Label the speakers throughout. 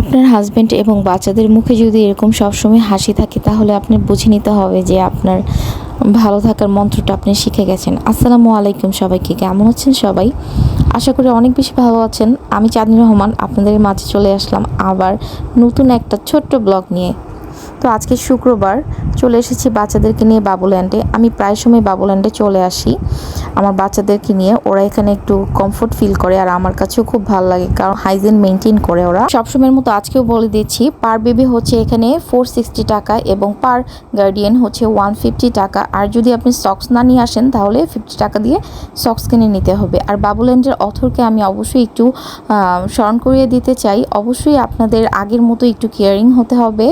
Speaker 1: আপনার হাজব্যান্ড এবং বাচ্চাদের মুখে যদি এরকম সবসময় হাসি থাকে, তাহলে আপনি বুঝে নিতে হবে যে আপনার ভালো থাকার মন্ত্রটা আপনি শিখে গেছেন। আসসালামু আলাইকুম সবাইকে, কেমন আছেন সবাই? আশা করি অনেক বেশি ভালো আছেন। আমি চাঁদনি রহমান, আপনাদের মাঝে চলে আসলাম আবার নতুন একটা ছোট্ট ব্লগ নিয়ে। তো আজকে শুক্রবার চলে এসেছি বাচ্চাদেরকে নিয়ে বাবুল্যান্ডে আমি প্রায় সময় বাবুল্যান্ডে চলে আসি। আমার বাচ্চাদেরকে নিয়ে ওরা এখানে একটু কমফোর্ট ফিল করে আর আমার কাছেও খুব ভালো লাগে কারণ হাইজিন মেনটেন করে ওরা। সবসময়ের মতো আজকেও বলে দিচ্ছি পার বেবি হচ্ছে এখানে ফোর সিক্সটি টাকা এবং পার গার্ডিয়ান হচ্ছে ওয়ান ফিফটি টাকা। আর যদি আপনি সক্স না নিয়ে আসেন তাহলে ফিফটি টাকা দিয়ে সক্স কিনে নিতে হবে। আর বাবুল্যান্ডের অথরকে আমি অবশ্যই একটু স্মরণ করিয়ে দিতে চাই। অবশ্যই আপনাদের আগের মতো একটু কেয়ারিং হতে হবে।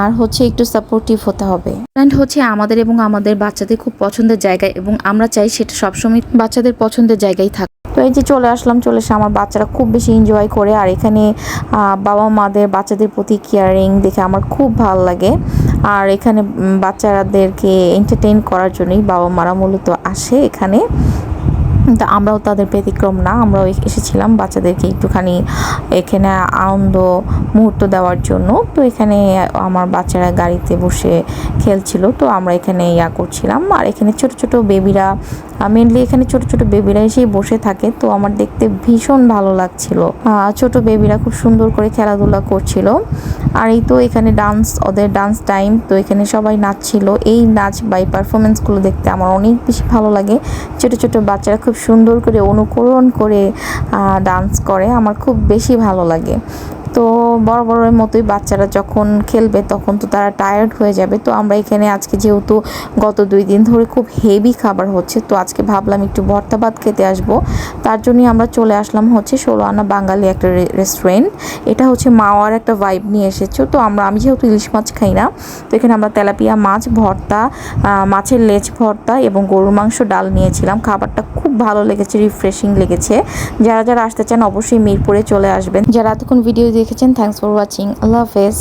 Speaker 1: আর হচ্ছে একটু সাপোর্টিভ হতে হবে। অ্যান্ড হচ্ছে আমাদের এবং আমাদের বাচ্চাদের খুব পছন্দের জায়গা এবং আমরা চাই সেটা সবসময় বাচ্চাদের পছন্দের জায়গায় থাক। তো এই যে চলে আসলাম, চলে এসে আমার বাচ্চারা খুব বেশি এনজয় করে আর এখানে বাবা মাদের বাচ্চাদের প্রতি কেয়ারিং দেখে আমার খুব ভালো লাগে। আর এখানে বাচ্চাদেরকে এন্টারটেইন করার জন্যই বাবা মারা মূলত আসে এখানে। তা আমরাও তাদের ব্যতিক্রম না, আমরাও এসেছিলাম বাচ্চাদেরকে একটুখানি এখানে আনন্দ মুহূর্ত দেওয়ার জন্য। তো এখানে আমার বাচ্চারা গাড়িতে বসে খেলছিল। তো আমরা এখানে ইয়া করছিলাম। আর এখানে ছোট ছোট বেবিরা মেনলি এখানে ছোট ছোট বেবিরা এসেই বসে থাকে। তো আমার দেখতে ভীষণ ভালো লাগছিল। ছোট বেবিরা খুব সুন্দর করে খেলাধুলা করছিল। আর এই তো এখানে ডান্স ওদের ডান্স টাইম তো এখানে সবাই নাচছিল। এই নাচ বা এই পারফরমেন্সগুলো দেখতে আমার অনেক বেশি ভালো লাগে। ছোট ছোট বাচ্চারা খুব সুন্দর করে অনুকরণ করে ডান্স করে। আমার খুব বেশি ভালো লাগে। তো বড় বড়ের মতোই বাচ্চারা যখন খেলবে তখন তো তারা টায়ার্ড হয়ে যাবে। তো আমরা এখানে আজকে যেহেতু গত দুই দিন ধরে খুব হেভি খাবার হচ্ছে, তো আজকে ভাবলাম একটু ভর্তা ভাত খেতে আসব। তার জন্যই আমরা চলে আসলাম হচ্ছে ষোলো আনা বাঙালি একটা রেস্টুরেন্ট এটা হচ্ছে মাওয়ার একটা ভাইব নিয়ে এসেছ। তো আমরা, আমি যেহেতু ইলিশ মাছ খাই না, তো এখানে আমরা তেলাপিয়া মাছ, ভর্তা মাছের লেজ ভর্তা এবং গরুর মাংস, ডাল নিয়েছিলাম। খাবারটা খুব ভালো লেগেছে রিফ্রেশিং লেগেছে। যারা যারা আসতে চান অবশ্যই মিরপুরে চলে আসবেন। যারা এতক্ষণ ভিডিও দেখেছেন থ্যাংকস ফর ওয়াচিং আল্লাহ হাফেজ